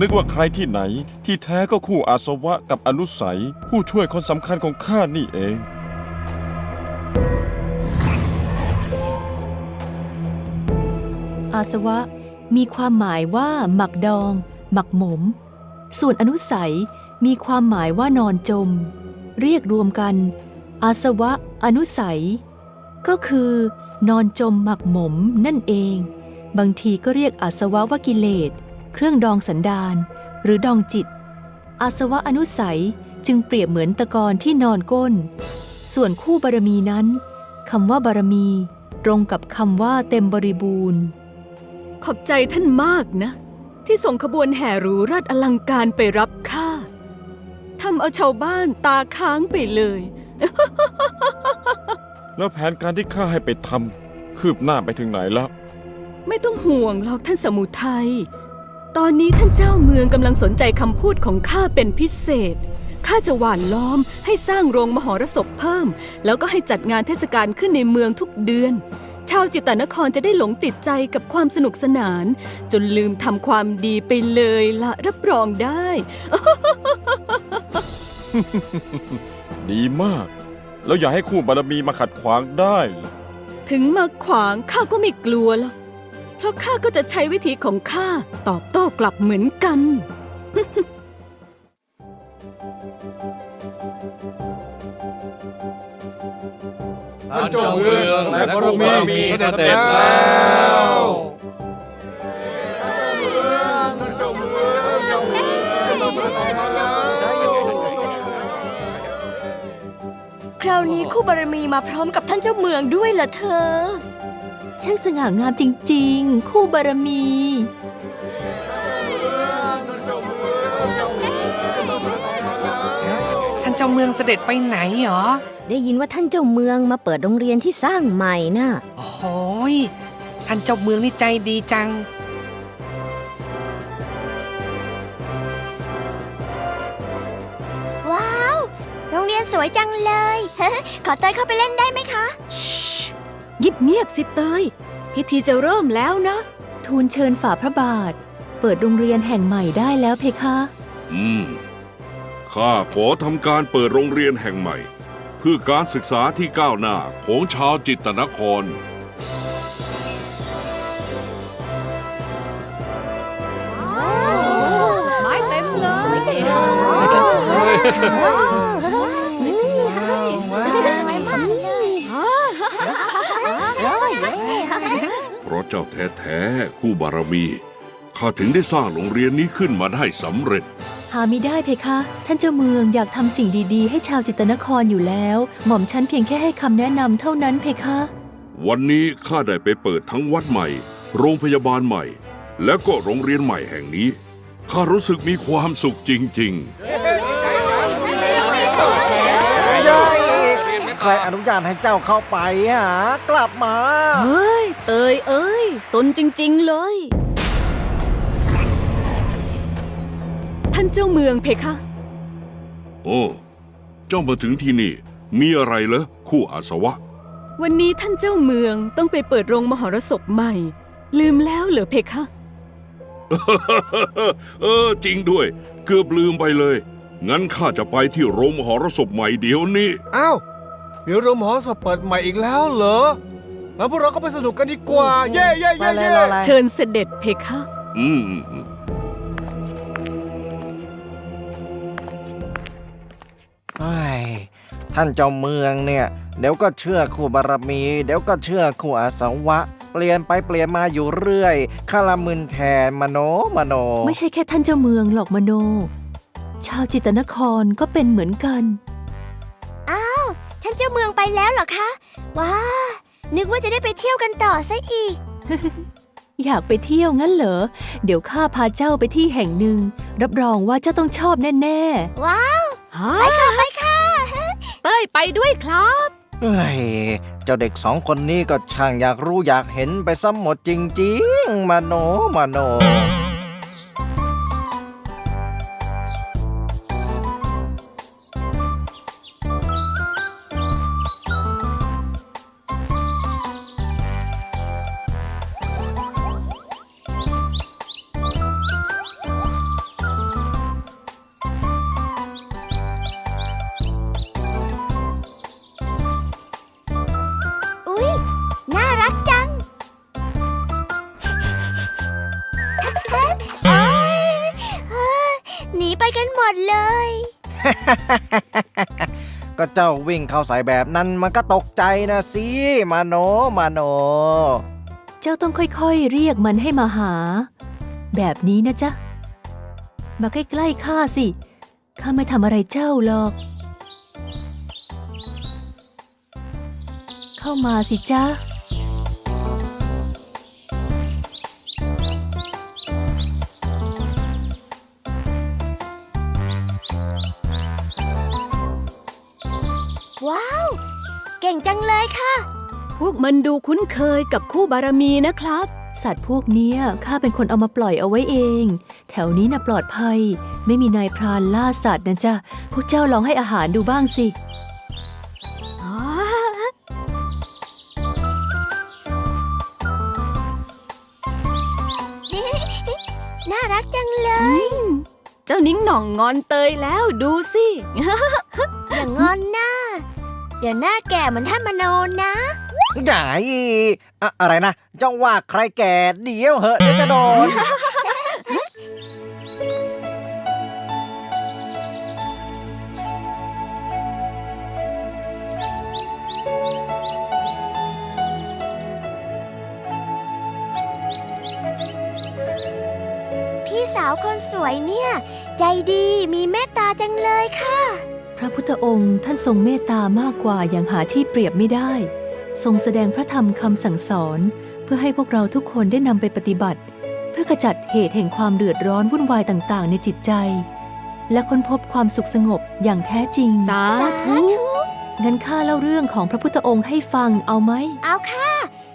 นึกว่าใครที่ไหน ที่แท้ก็คู่อาสวะกับอนุสัย ผู้ช่วยคนสำคัญของข้านี่เอง อาสวะมีความหมายว่า หมักดอง หมักหมม ส่วนอนุสัยมีความหมายว่านอนจม เรียกรวมกัน อาสวะอนุสัย ก็คือนอนจมหมักหมมนั่นเอง บางทีก็เรียกอาสวะว่ากิเลส เครื่องดองสันดานหรือดองจิต อาสวะอนุสัยจึงเปรียบเหมือนตะกอนที่นอนก้น ส่วนคู่บารมีนั้นคำว่าบารมีตรงกับคำว่าเต็มบริบูรณ์ ขอบใจท่านมากนะ ที่ส่งขบวนแห่หรูราชอลังการไปรับข้าทำเอาชาวบ้านตาค้างไปเลย แล้วแผนการที่ข้าให้ไปทำคืบหน้าไปถึงไหนแล้ว ไม่ต้องห่วงหรอกท่านสมุทัย ตอนนี้ท่านเจ้าเมืองกำลังสนใจคำพูดของข้าเป็นพิเศษ ข้าจะหว่านล้อมให้สร้างโรงมหรสพเพิ่ม แล้วก็ให้จัดงานเทศกาลขึ้นในเมืองทุกเดือน ชาวจิตตนครจะได้หลงติดใจกับความสนุกสนาน จนลืมทำความดีไปเลยละรับรองได้ ดีมาก แล้วอย่าให้คู่บารมีมาขัดขวางได้ ถึงมาขวางข้าก็ไม่กลัวหรอกเพ ราะข้าก็จะใช้วิธีของข้าตอบโต้กลับเหมือนกัน ท่านเจ้าเมืองและบารมีเสด็จแล้วคราวนี้คู่บารมีมาพร้อมกับท่านเจ้าเมืองด้วยเหรอเธอ ช่างสง่างามจริง ๆ คู่บารมี ท่านเจ้าเมืองเสด็จไปไหนเหรอ ได้ยินว่าท่านเจ้าเมืองมาเปิดโรงเรียนที่สร้างใหม่น่ะ โอ้โหยท่านเจ้าเมืองนี่ใจดีจัง ว้าว โรงเรียนสวยจังเลย ขอเตยเข้าไปเล่นได้ไหมคะเงี ยบเงียบๆสิเตย พิธีจะเริ่มแล้วนะ ทูลเชิญฝ่าพระบาท เปิดโรงเรียนแห่งใหม่ได้แล้วเพคะ อืม ข้าขอทำการเปิดโรงเรียนแห่งใหม่ เพื่อการศึกษาที่ก้าวหน้าของชาวจิตตนคร ไม้เต็มเลยเพร เจ้าแท้ๆคู่บารมีข้าถึงได้สร้างโรงเรียนนี้ขึ้นมาได้สำเร็จ หาไม่ได้เพคะ ท่านเจ้าเมืองอยากทำสิ่งดีๆ ให้ชาวจิตรนครอยู่แล้ว หม่อมฉันเพียงแค่ให้คำแนะนำเท่านั้นเพคะ วันนี้ข้าได้ไปเปิดทั้งวัดใหม่ โรงพยาบาลใหม่ และก็โรงเรียนใหม่แห่งนี้ข้ารู้สึกมีความสุขจริง ๆ รอนุญาตให้เจ้าเข้าไปอะกลับมา เฮ้ย เตยเอ้ย สนจริง ๆ เลย ท่านเจ้าเมืองเพคะ โอ้ เจ้ามาถึงที่นี่ มีอะไรเหรอคู่อาสวะ วันนี้ท่านเจ้าเมืองต้องไปเปิดโรงมหรสพใหม่ ลืมแล้วเหรอเพคะ เออ จริงด้วย เกือบลืมไปเลย งั้นข้าจะไปที่โรงมหรสพใหม่เดี๋ยวนี้ อ้าว เดี๋ยวโรงหมอสพเปิดใหม่อีกแล้วเหรอแล้วพวกเราก็ไปสนุกกันดีกว่า เย่เย่เย่เย่เชิญเสด็จเพคะอืมอืมอืมไอ้ยท่านเจ้าเมืองเนี่ย เดี๋ยวก็เชื่อคู่บารมี เดี๋ยวก็เชื่อคู่อาสวะ เปลี่ยนไปเปลี่ยนมาอยู่เรื่อยข้าละมึนแทนมโนมโน ไม่ใช่แค่ท่านเจ้าเมืองหรอกมโน ชาวจิตรนครก็เป็นเหมือนกัน ท่านเจ้าเมืองไปแล้วเหรอคะ ว้า นึกว่าจะได้ไปเที่ยวกันต่อซะอีก อยากไปเที่ยวงั้นเหรอ เดี๋ยวข้าพาเจ้าไปที่แห่งหนึ่ง รับรองว่าเจ้าต้องชอบแน่ว้าวไปค่ะไปค่ะเต้ยไปด้วยครับเฮ้ยเจ้าเด็กสองคนนี้ก็ช่างอยากรู้อยากเห็นไปซ้ำหมดจริง ๆมโนมโน เจ้าวิ่งเข้าใส่แบบนั้นมันก็ตกใจนะสิมาโนมาโน เจ้าต้องค่อยๆ เรียกมันให้มาหา แบบนี้นะจ๊ะ มาใกล้ๆข้าสิ ข้าไม่ทำอะไรเจ้าหรอก เข้ามาสิจ๊ะ ว้าว เก่งจังเลยค่ะ พวกมันดูคุ้นเคยกับคู่บารมีนะครับ สัตว์พวกเนี้ยข้าเป็นคนเอามาปล่อยเอาไว้เอง แถวนี้น่ะปลอดภัย ไม่มีนายพรานล่าสัตว์นะจ๊ะพวกเจ้าลองให้อาหารดูบ้างสิน่ารักจังเลย เจ้านิ้งหน่องงอนเตยแล้วดูสิ อย่างงอนหน้า เดี๋ยวหน้าแก่เหมือนท่านมโนนะใหญ่อะอะไรนะเจ้าว่าใครแก่เดี๋ยวเหอะเดี๋ยวจะโดน พี่สาวคนสวยเนี่ย ใจดีมีเมตตาจังเลยค่ะ พระพุทธองค์ท่านทรงเมตตามากกว่าอย่างหาที่เปรียบไม่ได้ ทรงแสดงพระธรรมคำสั่งสอน เพื่อให้พวกเราทุกคนได้นำไปปฏิบัติ เพื่อขจัดเหตุแห่งความเดือดร้อนวุ่นวายต่างๆ ในจิตใจ และค้นพบความสุขสงบอย่างแท้จริง สาธุงั้นข้าเล่าเรื่องของพระพุทธองค์ให้ฟังเอาไหม เอาค่ะ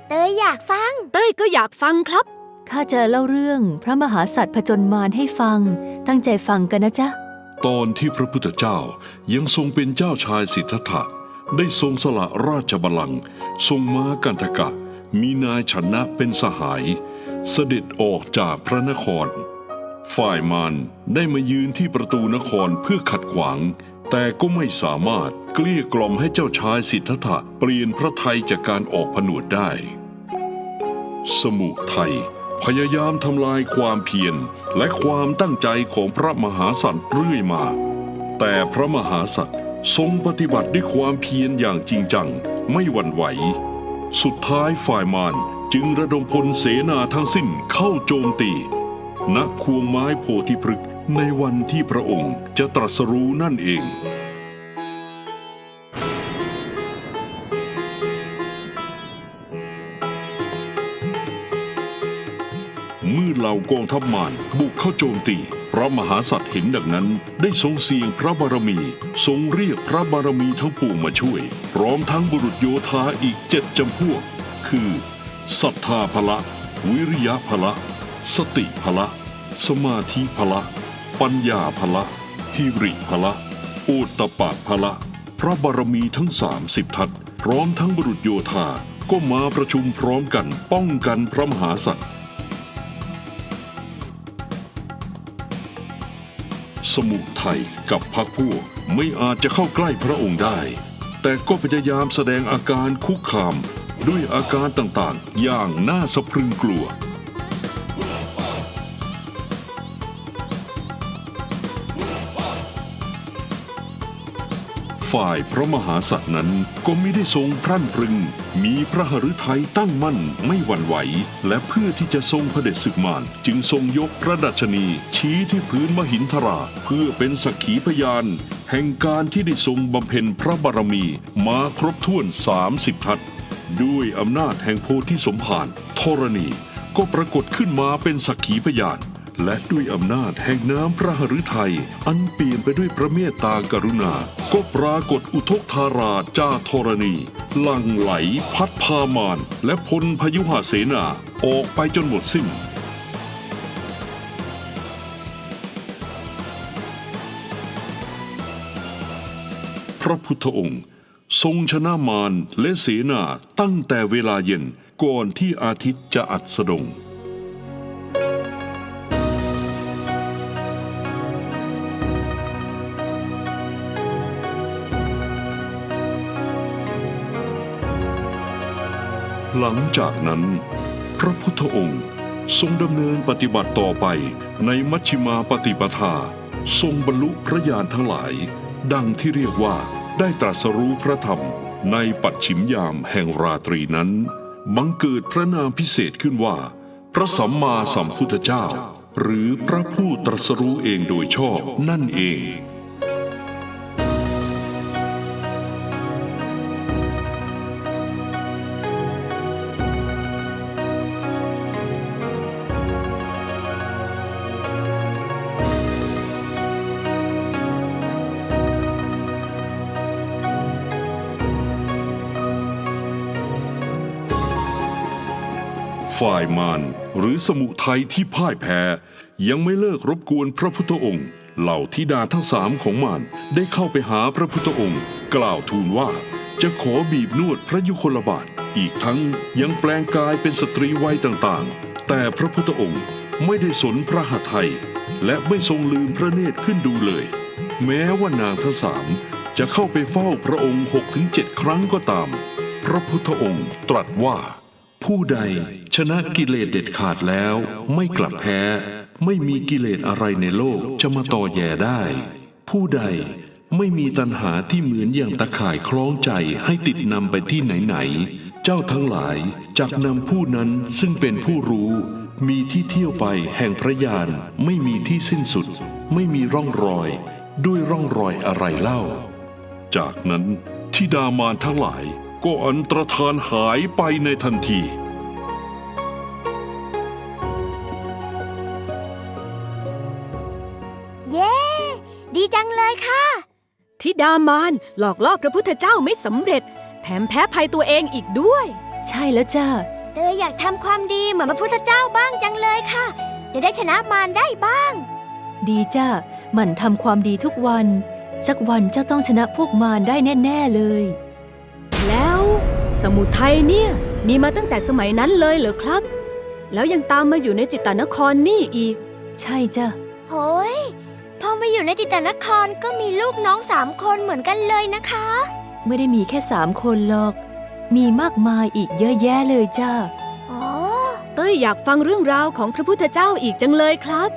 เตยอยากฟัง เต้ยก็อยากฟังครับ ข้าจะเล่าเรื่องพระมหาสัตว์ผจญมารให้ฟัง ตั้งใจฟังกันนะจ๊ะ ตอนที่พระพุทธเจ้ายังทรงเป็นเจ้าชายสิทธัตถะได้ทรงสละราชบัลลังก์ทรงม้ากันทกะ มีนายชนะเป็นสหาย เสด็จออกจากพระนคร ฝ่ายมารได้มายืนที่ประตูนครเพื่อขัดขวาง แต่ก็ไม่สามารถเกลี้ยกล่อมให้เจ้าชายสิทธัตถะเปลี่ยนพระไทยจากการออกผนวดได้ สมุทัย พยายามทำลายความเพียรและความตั้งใจของพระมหาสัตว์เรื่อยมา แต่พระมหาสัตว์ทรงปฏิบัติด้วยความเพียรอย่างจริงจังไม่หวั่นไหว สุดท้ายฝ่ายมารจึงระดมพลเสนาทั้งสิ้นเข้าโจมตี ณ ควงไม้โพธิพฤกษ์ในวันที่พระองค์จะตรัสรู้นั่นเอง ล่ากองทัพมารบุกเข้าโจมตีพระมหาสัตว์เห็นดังนั้น ได้ทรงเสียงพระบารมี ทรงเรียกพระบารมีทั้งปวงมาช่วย พร้อมทั้งบุรุษโยธาอีกเจ็ดจำพวก คือศรัทธาพละ วิริยะพละ สติพละ สมาธิพละ ปัญญาพละฮิริพละโอตตปะพละ พระบารมีทั้งสามสิบทัศพร้อมทั้งบุรุษโยธาก็มาประชุมพร้อมกันป้องกันพระมหาสัตว์ สมุทัยกับพรรคพวกไม่อาจจะเข้าใกล้พระองค์ได้ แต่ก็พยายามแสดงอาการคุกคาม ด้วยอาการต่างๆ อย่างน่าสะพรึงกลัว ฝ่ายพระมหาสัตว์นั้นก็ไม่ได้ทรงพรั่นพรึง มีพระหฤทัยตั้งมั่นไม่หวั่นไหว และเพื่อที่จะทรงพระเด็จศึกมารจึงทรงยกพระดัชนี ชี้ที่พื้นมหินทรา เพื่อเป็นสักขีพยาน แห่งการที่ได้ทรงบำเพ็ญพระบารมีมาครบถ้วน 30 ทัศด้วยอำนาจแห่งโพธิสมภารธรณี ก็ปรากฏขึ้นมาเป็นสักขีพยาน และด้วยอำนาจแห่งน้ำพระหฤทัย อันเปลี่ยนไปด้วยพระเมตตากรุณา ก็ปรากฏอุทกธาราจาธรณี หลั่งไหล พัดพามาน และพลพยุหเสนา ออกไปจนหมดสิ้นพระพุทธองค์ ทรงชนะมารและเสนาตั้งแต่เวลาเย็นก่อนที่อาทิตย์จะอัสดง หลังจากนั้น พระพุทธองค์ทรงดำเนินปฏิบัติต่อไปในมัชฌิมาปฏิปทา ทรงบรรลุพระญาณทั้งหลาย ดังที่เรียกว่าได้ตรัสรู้พระธรรมในปัจฉิมยามแห่งราตรีนั้น บังเกิดพระนามพิเศษขึ้นว่า พระสัมมาสัมพุทธเจ้า หรือพระผู้ตรัสรู้เองโดยชอบนั่นเอง ฝ่ายมารหรือสมุทัยที่พ่ายแพ้ ยังไม่เลิกรบกวนพระพุทธองค์ เหล่าธิดาทั้งสามของมารได้เข้าไปหาพระพุทธองค์ กล่าวทูลว่า จะขอบีบนวดพระยุคลบาท อีกทั้งยังแปลงกายเป็นสตรีวัยต่างๆ แต่พระพุทธองค์ไม่ได้สนพระหทัยและไม่ทรงลืมพระเนตรขึ้นดูเลย แม้ว่านางทั้งสามจะเข้าไปเฝ้าพระองค์หกถึงเจ็ดครั้งก็ตาม พระพุทธองค์ตรัสว่า ผู้ใดชนะกิเลสเด็ดขาดแล้วไม่กลับแพ้ ไม่มีกิเลสอะไรในโลกจะมาต่อแย่ได้ ผู้ใดไม่มีตัณหาที่เหมือนอย่างตะข่ายคล้องใจให้ติดนำไปที่ไหนๆ เจ้าทั้งหลายจักนำผู้นั้นซึ่งเป็นผู้รู้ มีที่เที่ยวไปแห่งพระยานไม่มีที่สิ้นสุด ไม่มีร่องรอย ด้วยร่องรอยอะไรเล่า จากนั้นทิดามารทั้งหลาย ก็อันตรธานหายไปในทันที เย้ ดีจังเลยค่ะ ทิดามานหลอกล่อพระพุทธเจ้าไม่สำเร็จ แถมแพ้ภัยตัวเองอีกด้วย ใช่แล้วจ้าเตยอยากทำความดีเหมือนพระพุทธเจ้าบ้างจังเลยค่ะ จะได้ชนะมารได้บ้าง ดีจ้าหมั่นทำความดีทุกวัน สักวันเจ้าต้องชนะพวกมารได้แน่ ๆ เลยแล้ว สมุทัยเนี่ยมีมาตั้งแต่สมัยนั้นเลยเหรอครับ แล้วยังตามมาอยู่ในจิตตนครนี่อีก ใช่จ้าโหยพอมาอยู่ในจิตตนครก็มีลูกน้องสามคนเหมือนกันเลยนะคะ ไม่ได้มีแค่สามคนหรอก มีมากมายอีกเยอะแยะเลยจ้าอ๋อเต้ยอยากฟังเรื่องราวของพระพุทธเจ้าอีกจังเลยครับ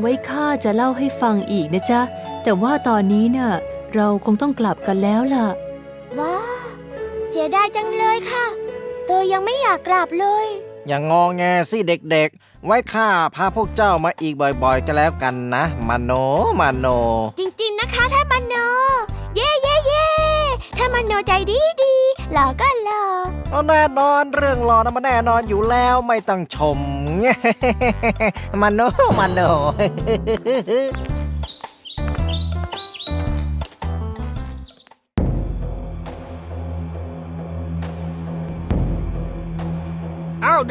ไว้ข้าจะเล่าให้ฟังอีกนะจ๊ะ แต่ว่าตอนนี้น่ะ เราคงต้องกลับกันแล้วล่ะ ว้า เสียดายจังเลยค่ะเตยยังไม่อยากกลับเลย อย่างงอแงสิเด็กๆ ไว้ข้าพาพวกเจ้ามาอีกบ่อยๆกันแล้วกันนะมาโนมาโน จริงๆนะคะท่านมันโน เย่เย่เย่ท่านมันโนใจดีดีหล่อก็หล่อเอาแน่นอนเรื่องรอนะมันแน่นอนอยู่แล้วไม่ต้องชม มาโนมาโน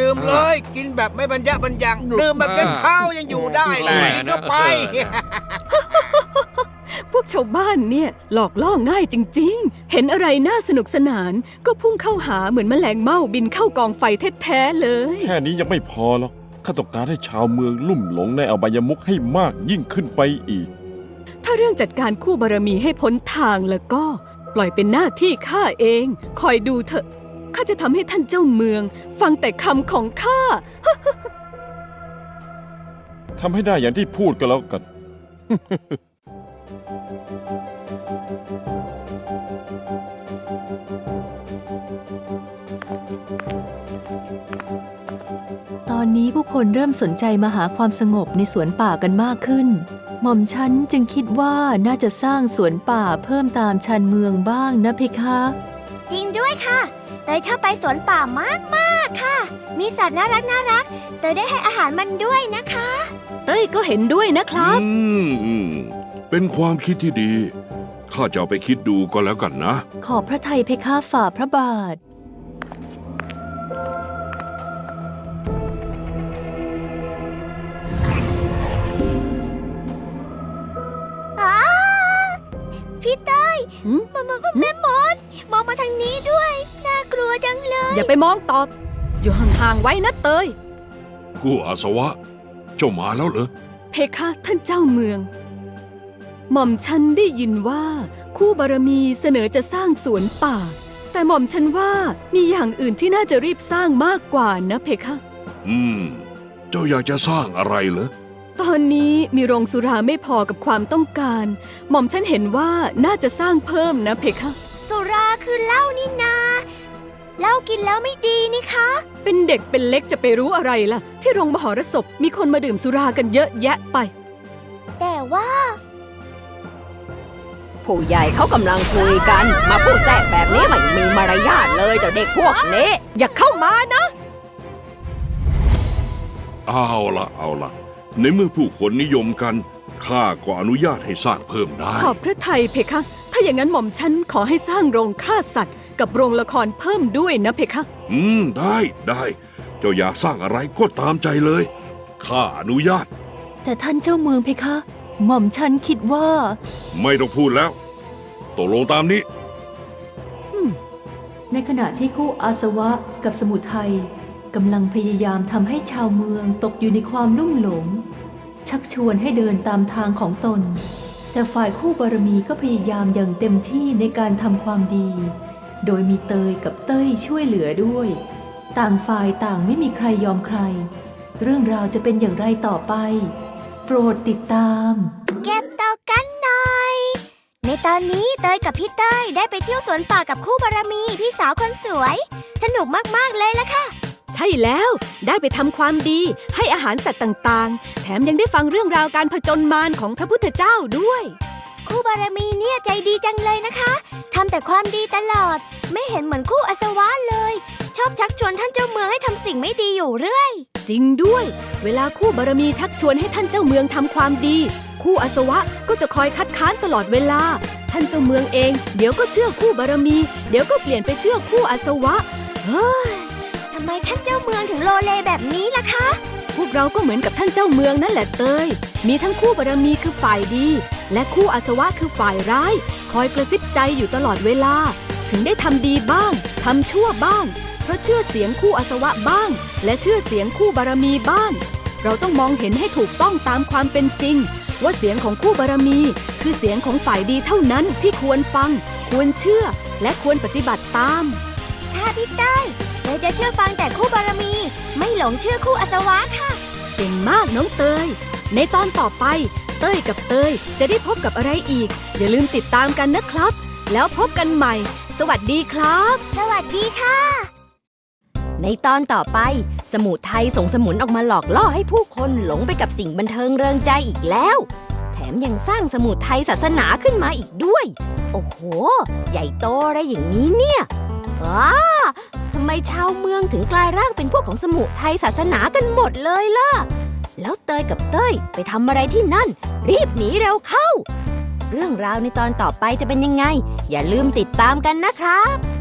ดื่มเลย กินแบบไม่บรรยะบรรยังดื่มแบบจนเช้ายังอยู่ได้เลยกินเข้าไป พวกชาวบ้านเนี่ยหลอกล่อง่ายจริง ๆ เห็นอะไรน่าสนุกสนาน ก็พุ่งเข้าหาเหมือนแมลงเม่าบินเข้ากองไฟแท้ๆเลย แค่นี้ยังไม่พอหรอกข้าต้องการให้ชาวเมืองลุ่มหลงในอบายมุขให้มากยิ่งขึ้นไปอีก ถ้าเรื่องจัดการคู่บารมีให้พ้นทางแล้วก็ ปล่อยเป็นหน้าที่ข้าเอง คอยดูเถอะาจะทำให้ท่านเจ้าเมือง ฟังแต่คำของข้า ทำให้ได้อย่างที่พูดก็แล้วกัน ตอนนี้ผู้คนเริ่มสนใจมาหาความสงบในสวนป่ากันมากขึ้น หม่อมฉันจึงคิดว่าน่าจะสร้างสวนป่าเพิ่มตามชานเมืองบ้างนะเพคะ จริงด้วยค่ะ เตยชอบไปสวนป่ามากมากๆค่ะ มีสัตว์น่ารักน่ารัก เตยได้ให้อาหารมันด้วยนะคะ เต้ยก็เห็นด้วยนะครับ อืมอืม เป็นความคิดที่ดี ข้าจะเอาไปคิดดูก็แล้วกันนะ ขอบพระทัยเพคะฝ่าพระบาทอ้าพี่เต้ยหืมมามามาแม่มด มองมาทางนี้ด้วย น่ากลัวจังเลย อย่าไปมองตอบ อยู่ห่างๆไว้นะเตย กู้อาสวะ เจ้ามาแล้วเหรอ เพคะท่านเจ้าเมือง หม่อมฉันได้ยินว่า คู่บารมีเสนอจะสร้างสวนป่า แต่หม่อมฉันว่ามีอย่างอื่นที่น่าจะรีบสร้างมากกว่านะเพคะ อืม เจ้าอยากจะสร้างอะไรเหรอ ตอนนี้มีโรงสุราไม่พอกับความต้องการ หม่อมฉันเห็นว่าน่าจะสร้างเพิ่มนะเพคะ สุราคือเหล้านี่นาเหล้ากินแล้วไม่ดีนี่คะ เป็นเด็กเป็นเล็กจะไปรู้อะไรล่ะ ที่โรงมหรสพมีคนมาดื่มสุรากันเยอะแยะไป แต่ว่า ผู้ใหญ่เขากำลังคุยกัน มาพูดแทรกแบบนี้ไม่มีมารยาทเลยเจ้าเด็กพวกนี้ อย่าเข้ามานะ เอาละเอาละในเมื่อผู้คนนิยมกัน ข้าก็อนุญาตให้สร้างเพิ่มได้ ขอบพระทัยเพคะถ้า อย่างนั้นหม่อมฉันขอให้สร้างโรงฆ่าสัตว์ กับโรงละครเพิ่มด้วยนะเพคะ อืม ได้ได้ เจ้าอยากสร้างอะไรก็ตามใจเลย ข้าอนุญาต แต่ท่านเจ้าเมืองเพคะ หม่อมฉันคิดว่า ไม่ต้องพูดแล้ว ตกลงตามนี้ ในขณะที่คู่อาสวะกับสมุทัยกำลังพยายามทำให้ชาวเมืองตกอยู่ในความลุ่มหลง ชักชวนให้เดินตามทางของตน แต่ฝ่ายคู่บารมีก็พยายามอย่างเต็มที่ในการทำความดี โดยมีเตยกับเต้ยช่วยเหลือด้วย ต่างฝ่ายต่างไม่มีใครยอมใคร เรื่องราวจะเป็นอย่างไรต่อไป โปรดติดตาม เก็บตากันหน่อย ในตอนนี้เตยกับพี่เต้ยได้ไปเที่ยวสวนป่ากับคู่บารมีพี่สาวคนสวย สนุกมากๆเลยละค่ะ ช่แล้ว ได้ไปทำความดี ให้อาหารสัตว์ต่างๆ แถมยังได้ฟังเรื่องราวการผจญมารของพระพุทธเจ้าด้วยคู่บารมีเนี่ยใจดีจังเลยนะคะทำแต่ความดีตลอด ไม่เห็นเหมือนคู่อสวะเลย ชอบชักชวนท่านเจ้าเมืองให้ทำสิ่งไม่ดีอยู่เรื่อย จริงด้วย เวลาคู่บารมีชักชวนให้ท่านเจ้าเมืองทำความดี คู่อาสวะก็จะคอยคัดค้านตลอดเวลา ท่านเจ้าเมืองเอง เดี๋ยวก็เชื่อคู่บารมี เดี๋ยวก็เปลี่ยนไปเชื่อคู่อาสวะเฮ้ย ทำไมท่านเจ้าเมืองถึงโลเลแบบนี้ล่ะคะ พวกเราก็เหมือนกับท่านเจ้าเมืองนั่นแหละเตย มีทั้งคู่บารมีคือฝ่ายดี และคู่อาสวะคือฝ่ายร้าย คอยกระซิบใจอยู่ตลอดเวลา ถึงได้ทำดีบ้างทำชั่วบ้าง เพราะเชื่อเสียงคู่อาสวะบ้าง และเชื่อเสียงคู่บารมีบ้าง เราต้องมองเห็นให้ถูกต้องตามความเป็นจริง ว่าเสียงของคู่บารมี คือเสียงของฝ่ายดีเท่านั้นที่ควรฟัง ควรเชื่อ และควรปฏิบัติตามถ้าพี่เต้ย เตยจะเชื่อฟังแต่คู่บารมี ไม่หลงเชื่อคู่อสวะค่ะ เก่งมากน้องเตย ในตอนต่อไป เต้ยกับเตยจะได้พบกับอะไรอีก อย่าลืมติดตามกันนะครับ แล้วพบกันใหม่ สวัสดีครับ สวัสดีค่ะ ในตอนต่อไป สมุไทยส่งสมุนออกมาหลอกล่อให้ผู้คนหลงไปกับสิ่งบันเทิงเริงใจอีกแล้ว แถมยังสร้างสมุไทยศาสนาขึ้นมาอีกด้วย โอ้โห ใหญ่โตอะไรอย่างนี้เนี่ยอ้าทำไมชาวเมืองถึงกลายร่างเป็นพวกของสมุไทยศาสนากันหมดเลยล่ะ แล้วเตยกับเต้ยไปทำอะไรที่นั่น รีบหนีเร็วเข้า เรื่องราวในตอนต่อไปจะเป็นยังไง อย่าลืมติดตามกันนะครับ